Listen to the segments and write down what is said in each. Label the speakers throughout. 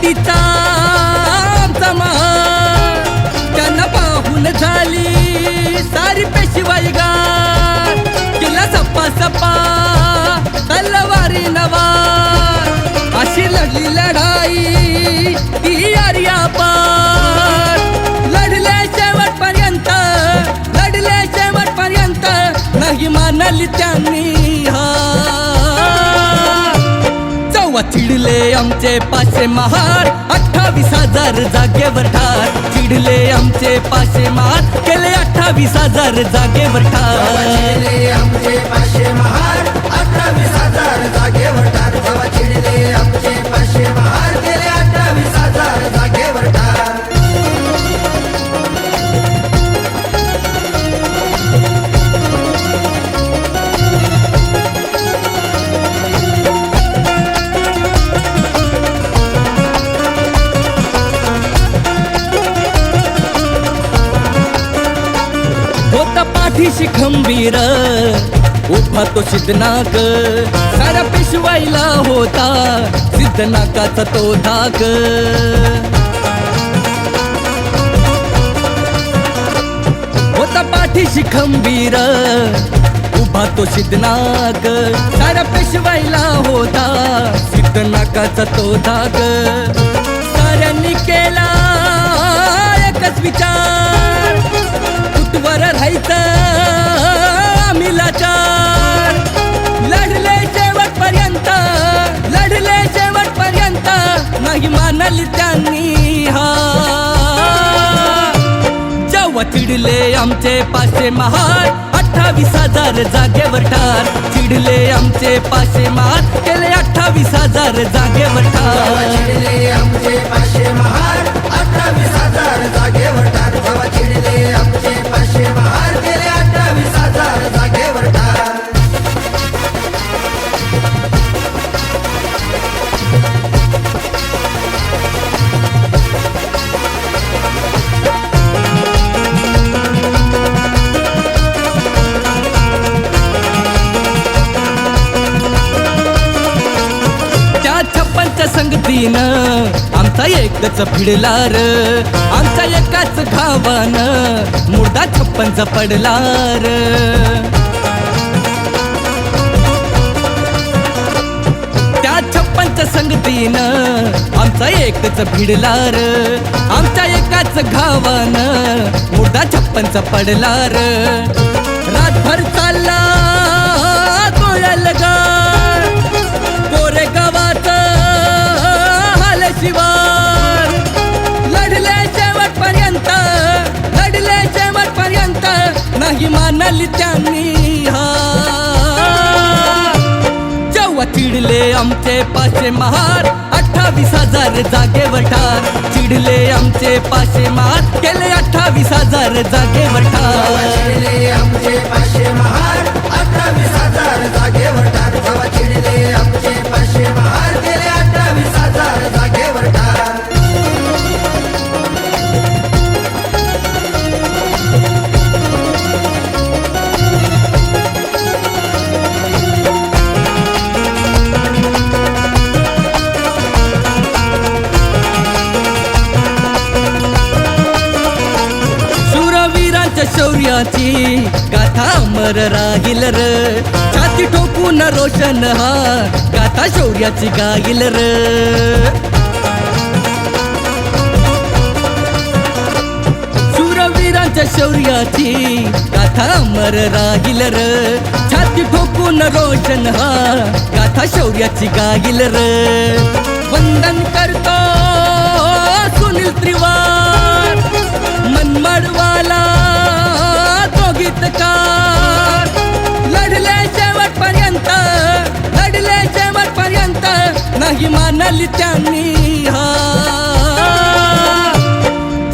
Speaker 1: छातीचा आमचा त्यांना पाहून झाली सारी पेशिवाई गा तिला सप्पा सप्पा तलवारी नवा. अशी लढली लढाई ती आर्या पार लढले शेवटपर्यंत लढले शेवटपर्यंत नाही मानली त्यांनी. चिडले आमचे पाचशे महार. अठ्ठावीस हजार जागेवर ठार. चिडले आमचे पाचशे महार. केले अठ्ठावीस हजार जागेवर ठार. अशी खंबीर उभा तो सिद्धनाक सारा पेशवाईला होता सिद्धनाकाचा तो धाक. होता पाठीशी खंबीर उभा तो सिद्धनाक सारा पेशवाईला होता सिद्धनाकाचा तो धाक. साऱ्यांनी केला एकच विचार कुटवर राहायचं? नाही त्यांनी जेव्हा चिडले आमचे पाचशे महार अठ्ठावीस हजार जागेवर ठार. चिडले आमचे पाचशे महार केले अठ्ठावीस हजार जागेवर ठार. संगतीनं आमचा एकच फिडलार आमचा एकाच घावानं मुर्दा छप्पनचा पडलार. त्या छप्पनच्या संगतीनं आमचा एकच भिडलार. आमच्या एकाच घावानं मुर्दा छप्पनचा पडलार. रातभर चालला त्यांनी हा. जेव्हा चिडले आमचे पाचशे महार अठ्ठावीस हजार जागेवर ठार. चिडले आमचे पाचशे महार केले अठ्ठावीस हजार जागेवर
Speaker 2: जेव्हा
Speaker 1: ठार शौर्याची गाथा अमर राहील र. छाती ठोकून रोशन हा गाथा शौर्याची गाईल र. शूरवीरांच्या शौर्याची गाथा अमर राहील र. छाती ठोकून रोशन हा गाथा शौर्याची गाईल र. वंदन करतो सुनील त्रिवार. मनमडवा मानली त्यांनी हा.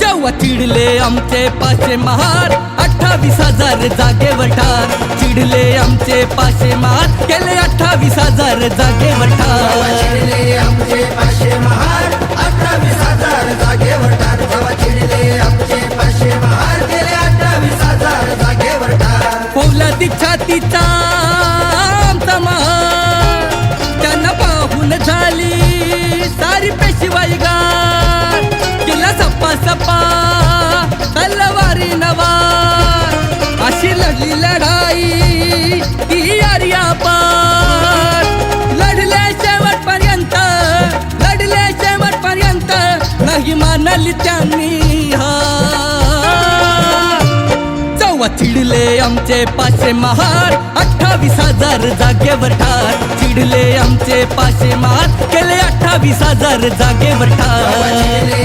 Speaker 1: जेव्हा चिडले आमचे पाचशे महार अठ्ठावीस हजार जागेवर ठार. चिडले आमचे पाचशे महार केले अठ्ठावीस हजार जागेवर
Speaker 2: जेव्हा
Speaker 1: ठार
Speaker 2: लग्न झाली सारी पेशिवाई गाड
Speaker 1: तिला सप्पा सप्पा तलवारी नवा. अशी लढली लढाई ती आर्या पार लढले शेवटपर्यंत लढले शेवटपर्यंत नाही मानली त्यांनी हा चौथिडले आमचे पाचशे महार अठ्ठावीस हजार जागेवर ठार. चिडले आमचे पाचशे मात. केले अठ्ठावीस हजार जागेवर ठार.